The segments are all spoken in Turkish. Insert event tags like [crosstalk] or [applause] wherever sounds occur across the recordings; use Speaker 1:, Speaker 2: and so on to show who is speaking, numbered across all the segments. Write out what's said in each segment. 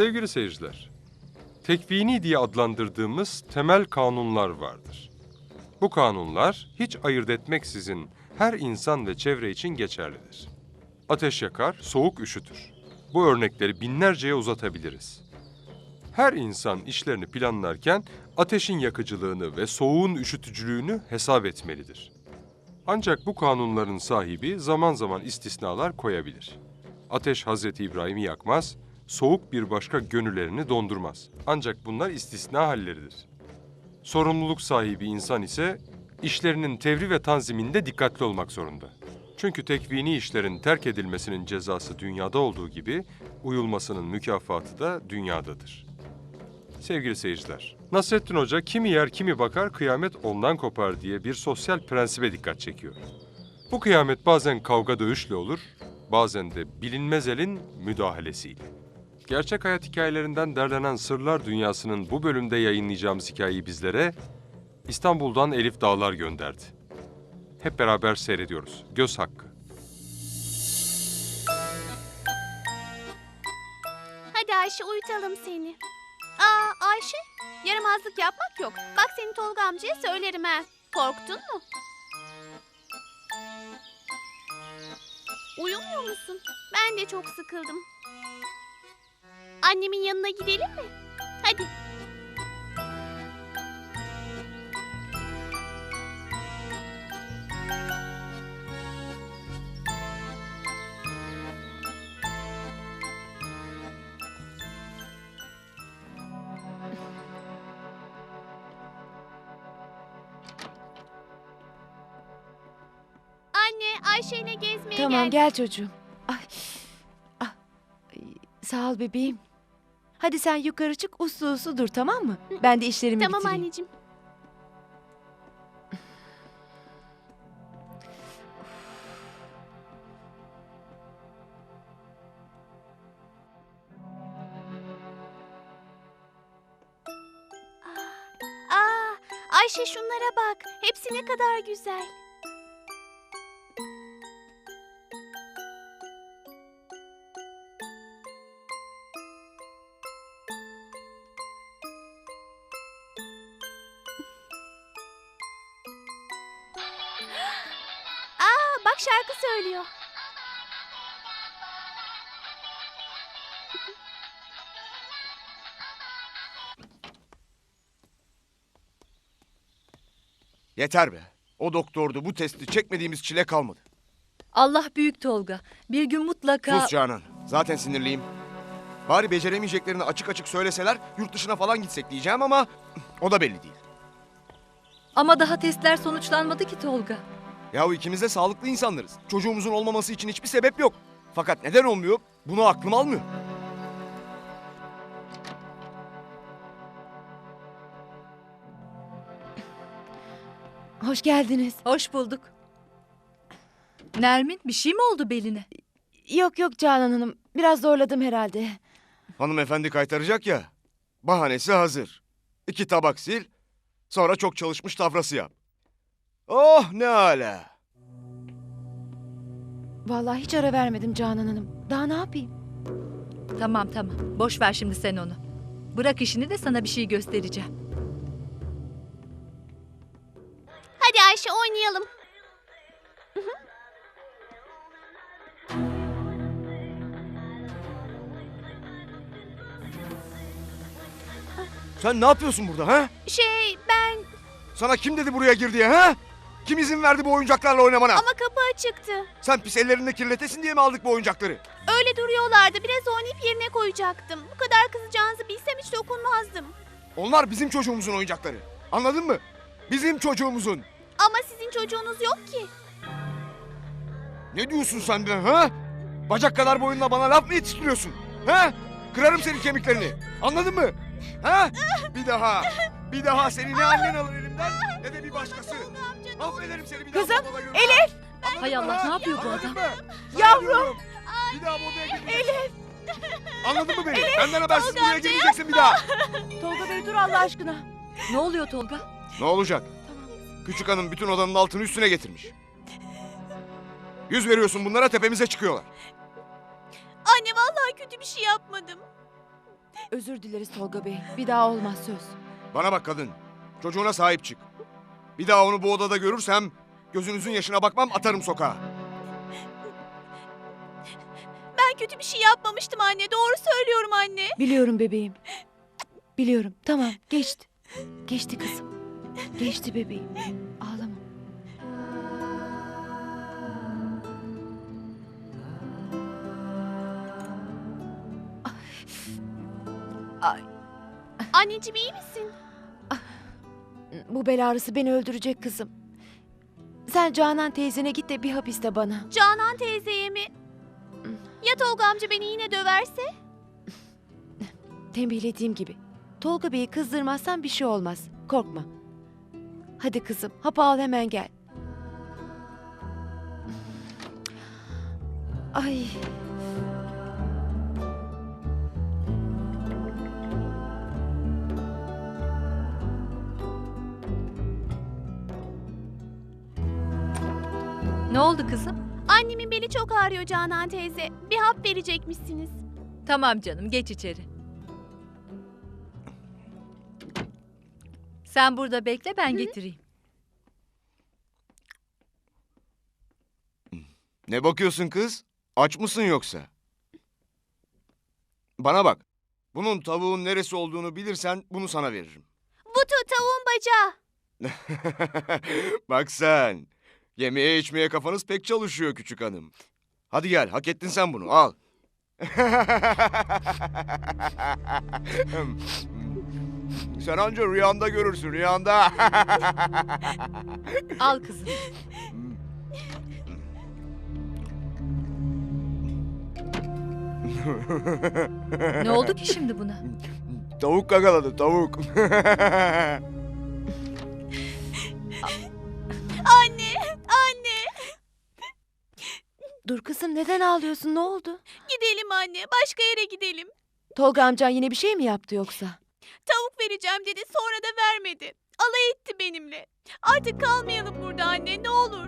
Speaker 1: Sevgili seyirciler, tekvini diye adlandırdığımız temel kanunlar vardır. Bu kanunlar hiç ayırt etmeksizin her insan ve çevre için geçerlidir. Ateş yakar, soğuk üşütür. Bu örnekleri binlerceye uzatabiliriz. Her insan işlerini planlarken ateşin yakıcılığını ve soğuğun üşütücülüğünü hesap etmelidir. Ancak bu kanunların sahibi zaman zaman istisnalar koyabilir. Ateş Hazreti İbrahim'i yakmaz, soğuk bir başka gönüllerini dondurmaz. Ancak bunlar istisna halleridir. Sorumluluk sahibi insan ise işlerinin tevri ve tanziminde dikkatli olmak zorunda. Çünkü tekvini işlerin terk edilmesinin cezası dünyada olduğu gibi uyulmasının mükafatı da dünyadadır. Sevgili seyirciler, Nasrettin Hoca kimi yer kimi bakar kıyamet ondan kopar diye bir sosyal prensibe dikkat çekiyor. Bu kıyamet bazen kavga dövüşle olur, bazen de bilinmez elin müdahalesiyle. Gerçek hayat hikayelerinden derlenen Sırlar Dünyası'nın bu bölümde yayınlayacağımız hikayeyi bizlere İstanbul'dan Elif Dağlar gönderdi. Hep beraber seyrediyoruz. Göz hakkı.
Speaker 2: Hadi Ayşe uyutalım seni. Aa Ayşe yaramazlık yapmak yok. Bak seni Tolga amcaya söylerim ha. Korktun mu? Uyumuyor musun? Ben de çok sıkıldım. Annemin yanına gidelim mi? Hadi. Anne Ayşe ile gezmeye
Speaker 3: Tamam
Speaker 2: geldik.
Speaker 3: gel çocuğum. Ay. Ah. Ay, Sağ ol bebeğim. Hadi sen yukarı çık uslu uslu dur tamam mı? Ben de işlerimi
Speaker 2: Tamam
Speaker 3: bitireyim.
Speaker 2: anneciğim. Aa, Ayşe şunlara bak. Hepsi ne kadar güzel. Söylüyor.
Speaker 4: Yeter be. O doktordu bu testi çekmediğimiz çile kalmadı.
Speaker 5: Allah büyük Tolga. Bir gün mutlaka...
Speaker 4: Sus Canan. Zaten sinirliyim. Bari beceremeyeceklerini açık açık söyleseler yurt dışına falan gitsek diyeceğim ama o da belli değil.
Speaker 5: Ama daha testler sonuçlanmadı ki Tolga.
Speaker 4: Yahu ikimiz de sağlıklı insanlarız. Çocuğumuzun olmaması için hiçbir sebep yok. Fakat neden olmuyor? Bunu aklım almıyor.
Speaker 3: Hoş geldiniz.
Speaker 5: Hoş bulduk. Nermin bir şey mi oldu beline?
Speaker 3: Yok yok Canan Hanım. Biraz zorladım herhalde.
Speaker 4: Hanımefendi kaytaracak ya. Bahanesi hazır. İki tabak sil. Sonra çok çalışmış tafrası yap. Oh ne ala.
Speaker 3: Vallahi hiç ara vermedim Canan Hanım. Daha ne yapayım?
Speaker 5: Tamam tamam. Boş ver şimdi sen onu. Bırak işini de sana bir şey göstereceğim.
Speaker 2: Hadi Ayşe oynayalım.
Speaker 4: Sen ne yapıyorsun burada ha?
Speaker 2: Şey ben
Speaker 4: Sana kim dedi buraya gir diye ha? Kim izin verdi bu oyuncaklarla oynamana?
Speaker 2: ama kapı açıktı.
Speaker 4: Sen pis ellerini kirletesin diye mi aldık bu oyuncakları?
Speaker 2: Öyle duruyorlardı. Biraz oynayıp yerine koyacaktım. Bu kadar kızacağınızı bilsem hiç dokunmazdım.
Speaker 4: Onlar bizim çocuğumuzun oyuncakları. Anladın mı? Bizim çocuğumuzun.
Speaker 2: Ama sizin çocuğunuz yok ki.
Speaker 4: Ne diyorsun sen de ha? Bacak kadar boyunla bana laf mı yetiştiriyorsun? Ha? Kırarım senin kemiklerini. Anladın mı? Ha? Bir daha. Bir daha seni ne annen alır elimden ne de bir başkası. Affederim seni bir daha.
Speaker 3: Kızım,
Speaker 4: odada görmem.
Speaker 3: Elif!
Speaker 5: Hay Allah, ne yapıyor bu adam?
Speaker 3: Yavrum!
Speaker 4: Bir daha bu odaya girmeyeceksin. Elif! Anladın mı beni? Benden habersiz buraya girmeyeceksin bir daha.
Speaker 3: Tolga Bey dur Allah aşkına.
Speaker 5: Ne oluyor Tolga?
Speaker 4: Ne olacak? Küçük hanım bütün odanın altını üstüne getirmiş. Yüz veriyorsun bunlara tepemize çıkıyorlar.
Speaker 2: Anne vallahi kötü bir şey yapmadım.
Speaker 3: Özür dileriz Tolga Bey. Bir daha olmaz söz.
Speaker 4: Bana bak kadın. Çocuğuna sahip çık. Bir daha onu bu odada görürsem gözünüzün yaşına bakmam atarım sokağa.
Speaker 2: Ben kötü bir şey yapmamıştım anne. Doğru söylüyorum anne.
Speaker 3: Biliyorum bebeğim. Biliyorum. Tamam geçti. Geçti kızım. Geçti bebeğim. Ağlama. Ay,
Speaker 2: Anneciğim iyi misin?
Speaker 3: Bu bel ağrısı beni öldürecek kızım. Sen Canan teyzene git de bir hapiste bana.
Speaker 2: Canan teyzeye mi? Ya Tolga amca beni yine döverse?
Speaker 3: Tembihlediğim gibi. Tolga Bey'i kızdırmazsan bir şey olmaz. Korkma. Hadi kızım hapı al hemen gel. Ay.
Speaker 5: Ne oldu kızım?
Speaker 2: Annemin beli çok ağrıyor Canan teyze. Bir hap verecekmişsiniz.
Speaker 5: Tamam canım geç içeri. Sen burada bekle ben getireyim.
Speaker 4: Ne bakıyorsun kız? Aç mısın yoksa? Bana bak. Bunun tavuğun neresi olduğunu bilirsen bunu sana veririm.
Speaker 2: Bu tu tavuğun bacağı. [laughs]
Speaker 4: bak sen. Yemeğe içmeye kafanız pek çalışıyor küçük hanım. Hadi gel hak ettin sen bunu al. [laughs] sen anca rüyanda görürsün rüyanda. [laughs]
Speaker 5: Al kızım. [laughs] Ne oldu ki şimdi buna?
Speaker 4: tavuk kakaladı tavuk.
Speaker 2: Anne, anne.
Speaker 3: Dur kızım neden ağlıyorsun ne oldu?
Speaker 2: Gidelim anne. Başka yere gidelim.
Speaker 3: Tolga amcan yine bir şey mi yaptı yoksa?
Speaker 2: Tavuk vereceğim dedi sonra da vermedi. Alay etti benimle. Artık kalmayalım burada anne ne olur.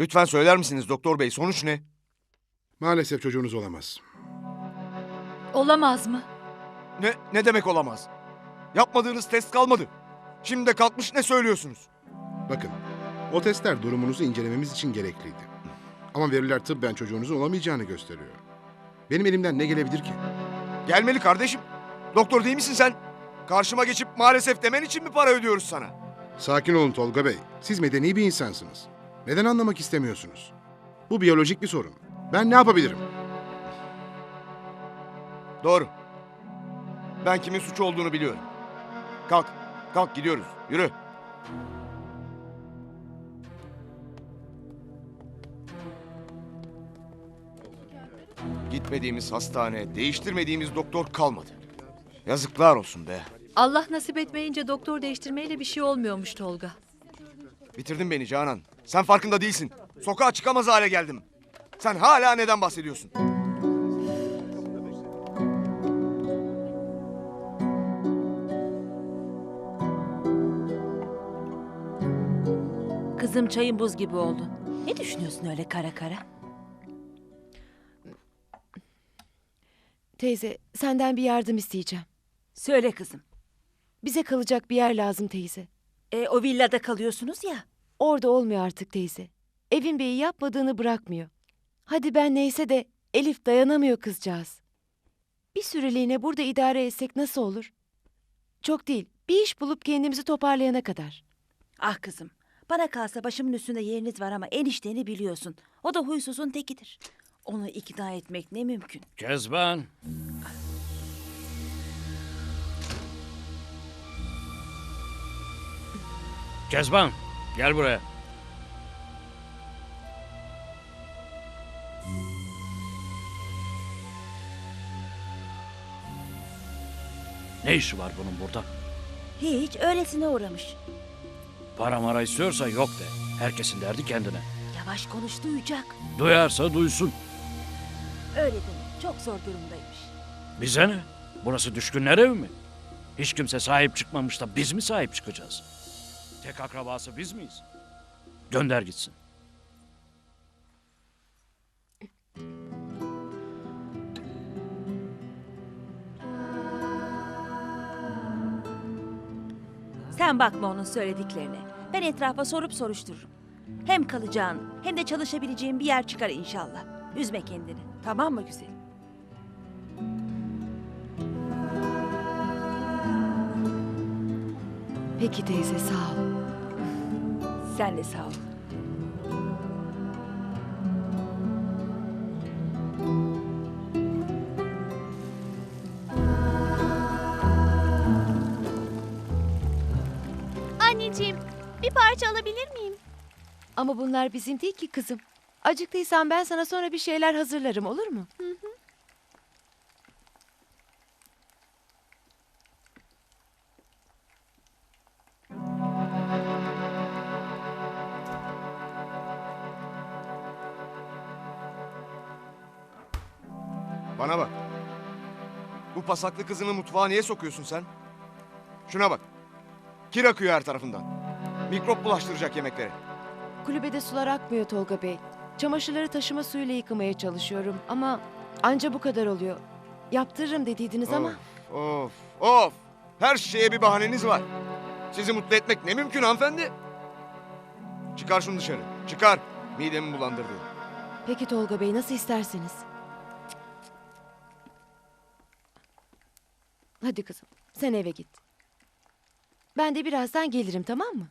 Speaker 4: Lütfen söyler misiniz doktor bey sonuç ne?
Speaker 6: Maalesef çocuğunuz olamaz.
Speaker 5: Olamaz mı?
Speaker 4: Ne, ne demek olamaz? Yapmadığınız test kalmadı. Şimdi de kalkmış ne söylüyorsunuz?
Speaker 6: Bakın, o testler durumunuzu incelememiz için gerekliydi. Ama veriler tıbben çocuğunuzun olamayacağını gösteriyor. Benim elimden ne gelebilir ki?
Speaker 4: Gelmeli kardeşim. Doktor değil misin sen? Karşıma geçip maalesef demen için mi para ödüyoruz sana?
Speaker 6: Sakin olun Tolga Bey. Siz medeni bir insansınız. Neden anlamak istemiyorsunuz? Bu biyolojik bir sorun. Ben ne yapabilirim?
Speaker 4: Doğru. Ben kimin suçu olduğunu biliyorum. Kalk, kalk gidiyoruz. Yürü. Gitmediğimiz hastane, değiştirmediğimiz doktor kalmadı. Yazıklar olsun be.
Speaker 5: Allah nasip etmeyince doktor değiştirmeyle bir şey olmuyormuş Tolga.
Speaker 4: Bitirdin beni Canan. Sen farkında değilsin. Sokağa çıkamaz hale geldim. Sen hala neden bahsediyorsun?
Speaker 7: Kızım çayın buz gibi oldu. Ne düşünüyorsun öyle kara kara?
Speaker 3: Teyze senden bir yardım isteyeceğim.
Speaker 7: Söyle kızım.
Speaker 3: Bize kalacak bir yer lazım teyze.
Speaker 7: E, o villada kalıyorsunuz ya.
Speaker 3: Orada olmuyor artık teyze. Evin beyi yapmadığını bırakmıyor. Hadi ben neyse de Elif dayanamıyor kızcağız. Bir süreliğine burada idare etsek nasıl olur? Çok değil. Bir iş bulup kendimizi toparlayana kadar.
Speaker 7: Ah kızım. Bana kalsa başımın üstünde yeriniz var ama enişteni biliyorsun. O da huysuzun tekidir. Onu ikna etmek ne mümkün.
Speaker 8: Kezban. Kezban, gel buraya. Ne işi var bunun burada?
Speaker 7: Hiç öylesine uğramış.
Speaker 8: Para mara istiyorsa yok de. Herkesin derdi kendine.
Speaker 7: Yavaş konuş duyacak.
Speaker 8: Duyarsa duysun.
Speaker 7: Öyle deme. Çok zor durumdaymış.
Speaker 8: Bize ne? Burası düşkünler evi mi? Hiç kimse sahip çıkmamış da biz mi sahip çıkacağız? Tek akrabası biz miyiz? Gönder gitsin.
Speaker 7: Sen bakma onun söylediklerine. Ben etrafa sorup soruştururum. Hem kalacağın hem de çalışabileceğin bir yer çıkar inşallah. Üzme kendini. Tamam mı güzelim?
Speaker 3: Peki teyze sağ ol.
Speaker 7: Sen de sağ ol.
Speaker 2: Anneciğim, bir parça alabilir miyim?
Speaker 3: Ama bunlar bizim değil ki kızım. Acıktıysan ben sana sonra bir şeyler hazırlarım olur mu?
Speaker 4: Bana bak. Bu pasaklı kızını mutfağa niye sokuyorsun sen? Şuna bak. Kir akıyor her tarafından. Mikrop bulaştıracak yemeklere.
Speaker 3: Kulübede sular akmıyor Tolga Bey. Çamaşırları taşıma suyuyla yıkamaya çalışıyorum ama anca bu kadar oluyor. Yaptırırım dediydiniz ama
Speaker 4: Of, of, of. Her şeye bir bahaneniz var. Sizi mutlu etmek ne mümkün hanımefendi? Çıkar şunu dışarı. Çıkar. Midemi bulandırdı.
Speaker 3: peki Tolga Bey nasıl isterseniz. Hadi kızım sen eve git. Ben de birazdan gelirim tamam mı?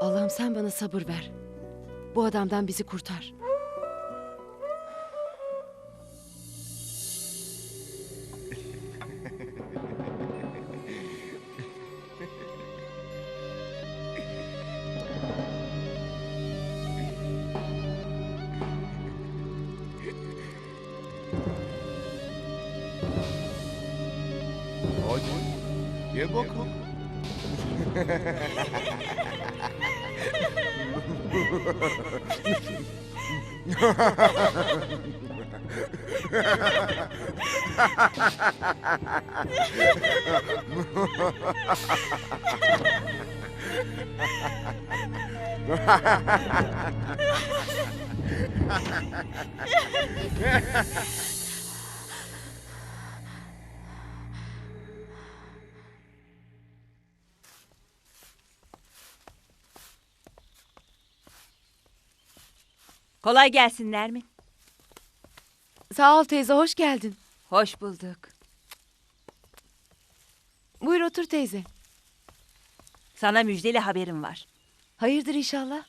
Speaker 3: Allah'ım sen bana sabır ver. Bu adamdan bizi kurtar.
Speaker 4: Hadi. Ye [laughs]
Speaker 7: Kolay gelsin Nermin.
Speaker 3: Sağ ol teyze hoş geldin.
Speaker 7: Hoş bulduk.
Speaker 3: Buyur otur teyze.
Speaker 7: Sana müjdeli haberim var.
Speaker 3: Hayırdır inşallah.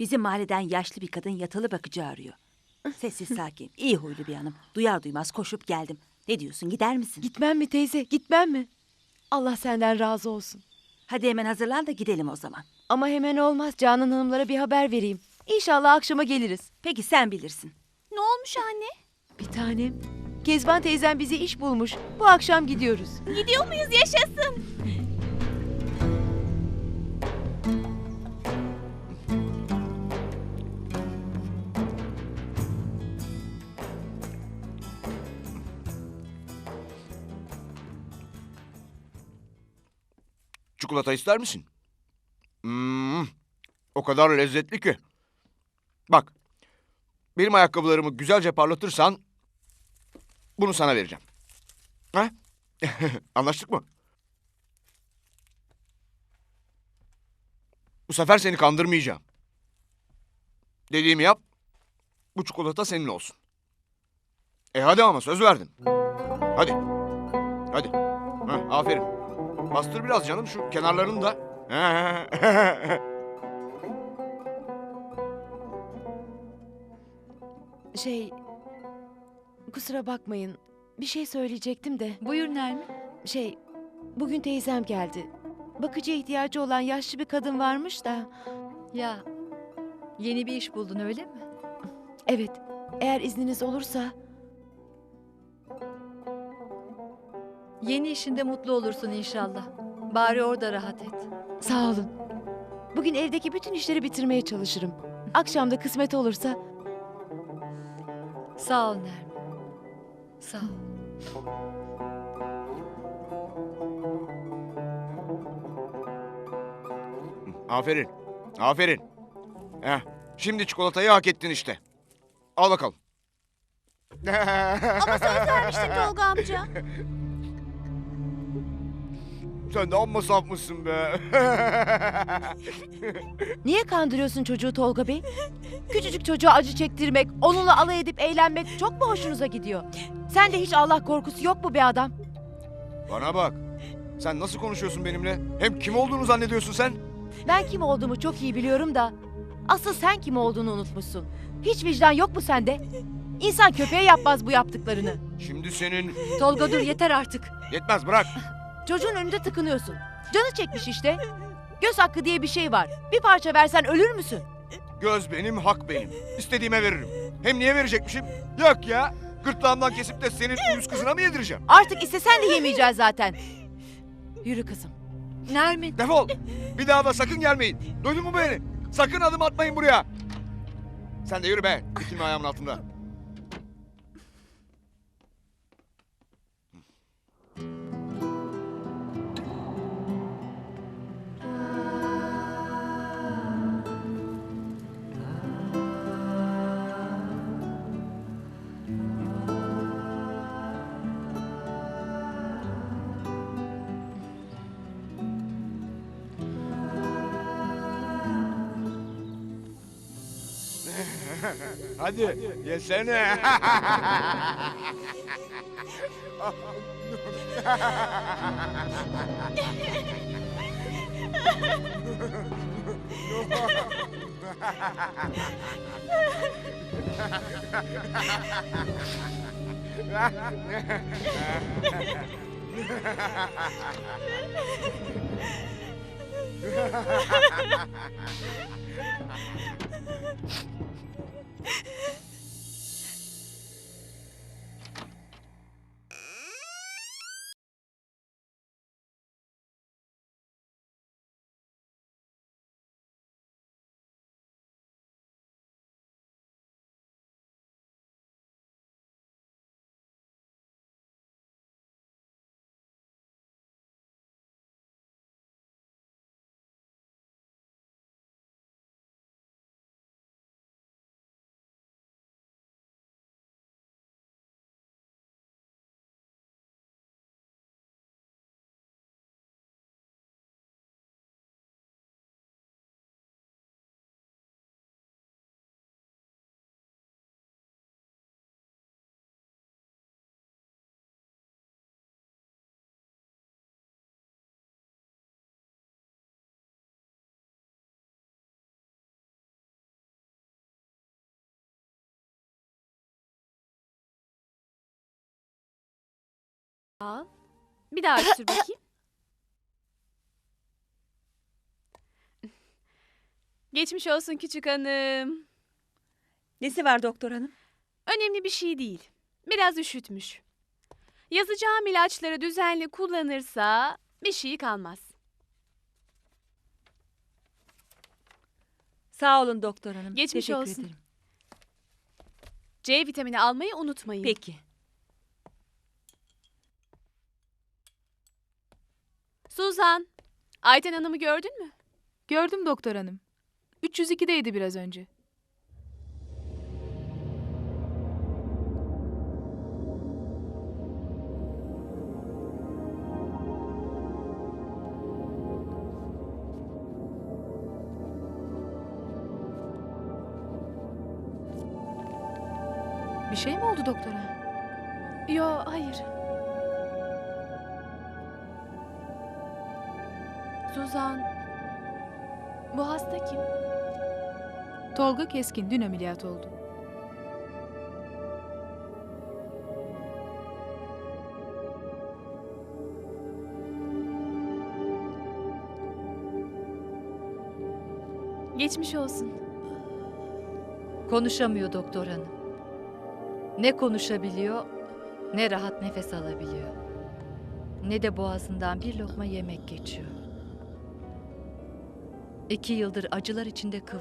Speaker 7: Bizim mahalleden yaşlı bir kadın yatılı bakıcı arıyor. Sessiz sakin, iyi huylu bir hanım. Duyar duymaz koşup geldim. Ne diyorsun gider misin?
Speaker 3: Gitmem mi teyze gitmem mi? Allah senden razı olsun.
Speaker 7: Hadi hemen hazırlan da gidelim o zaman.
Speaker 3: Ama hemen olmaz Canan Hanımlara bir haber vereyim. İnşallah akşama geliriz.
Speaker 7: Peki sen bilirsin.
Speaker 2: Ne olmuş anne?
Speaker 3: Bir tanem. Kezban teyzem bize iş bulmuş. Bu akşam gidiyoruz.
Speaker 2: Gidiyor muyuz yaşasın?
Speaker 4: Çikolata ister misin? Hmm, o kadar lezzetli ki. Bak, benim ayakkabılarımı güzelce parlatırsan bunu sana vereceğim. Ha? [laughs] Anlaştık mı? Bu sefer seni kandırmayacağım. Dediğimi yap. Bu çikolata senin olsun. E hadi ama söz verdin. Hadi. Hadi. Heh, aferin. Bastır biraz canım şu kenarlarını da.
Speaker 3: Şey... Kusura bakmayın. Bir şey söyleyecektim de.
Speaker 5: Buyur Nermin.
Speaker 3: Şey... Bugün teyzem geldi. Bakıcıya ihtiyacı olan yaşlı bir kadın varmış da.
Speaker 5: Ya yeni bir iş buldun öyle mi?
Speaker 3: Evet, eğer izniniz olursa...
Speaker 5: Yeni işinde mutlu olursun inşallah. Bari orada rahat et.
Speaker 3: Sağ olun. Bugün evdeki bütün işleri bitirmeye çalışırım. Akşam da kısmet olursa
Speaker 5: Sağ ol Nermin. Sağ ol.
Speaker 4: Aferin. Aferin. Heh, şimdi çikolatayı hak ettin işte. Al bakalım.
Speaker 2: Ama söz vermiştin Tolga amca. [laughs]
Speaker 4: Sen de amma sapmışsın be. [laughs]
Speaker 3: niye kandırıyorsun çocuğu Tolga Bey? Küçücük çocuğa acı çektirmek, onunla alay edip eğlenmek çok mu hoşunuza gidiyor? Sen de hiç Allah korkusu yok mu be adam?
Speaker 4: Bana bak. Sen nasıl konuşuyorsun benimle? Hem kim olduğunu zannediyorsun sen?
Speaker 3: Ben kim olduğumu çok iyi biliyorum da asıl sen kim olduğunu unutmuşsun. Hiç vicdan yok mu sende? İnsan köpeğe yapmaz bu yaptıklarını.
Speaker 4: Şimdi senin...
Speaker 5: Tolga dur yeter artık.
Speaker 4: Yetmez bırak.
Speaker 3: Çocuğun önünde tıkınıyorsun. Canı çekmiş işte. Göz hakkı diye bir şey var. Bir parça versen ölür müsün?
Speaker 4: Göz benim, hak benim. İstediğime veririm. Hem niye verecekmişim? Yok ya. Gırtlağımdan kesip de senin uyuz kızına mı yedireceğim?
Speaker 3: Artık istesen de yemeyeceğiz zaten. Yürü kızım.
Speaker 5: Nermin.
Speaker 4: Defol. Bir daha da sakın gelmeyin. Duydun mu beni? Sakın adım atmayın buraya. Sen de yürü be. Dikilme ayağımın altında. [laughs] Hadi yesene. [laughs] あっ!
Speaker 2: Bir daha sür bakayım. [laughs] Geçmiş olsun küçük hanım.
Speaker 7: Nesi var doktor hanım?
Speaker 2: Önemli bir şey değil. Biraz üşütmüş. Yazacağım ilaçları düzenli kullanırsa bir şey kalmaz.
Speaker 7: Sağ olun doktor hanım.
Speaker 2: Geçmiş
Speaker 7: Teşekkür
Speaker 2: olsun.
Speaker 7: ederim.
Speaker 2: C vitamini almayı unutmayın.
Speaker 7: Peki.
Speaker 2: Suzan, Ayten Hanım'ı gördün mü?
Speaker 9: Gördüm doktor hanım. 302'deydi biraz önce. Bir şey mi oldu doktora? Yo, hayır.
Speaker 2: Suzan. Bu hasta kim?
Speaker 9: Tolga Keskin dün ameliyat oldu.
Speaker 2: Geçmiş olsun.
Speaker 5: Konuşamıyor doktor hanım. Ne konuşabiliyor ne rahat nefes alabiliyor. Ne de boğazından bir lokma yemek geçiyor. İki yıldır acılar içinde kıv...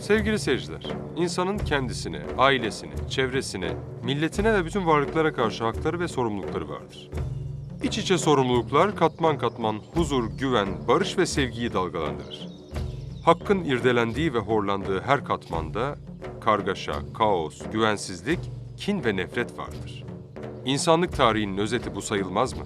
Speaker 1: Sevgili seyirciler, insanın kendisine, ailesine, çevresine, milletine ve bütün varlıklara karşı hakları ve sorumlulukları vardır. İç içe sorumluluklar katman katman huzur, güven, barış ve sevgiyi dalgalandırır. Hakkın irdelendiği ve horlandığı her katmanda kargaşa, kaos, güvensizlik, kin ve nefret vardır. İnsanlık tarihinin özeti bu sayılmaz mı?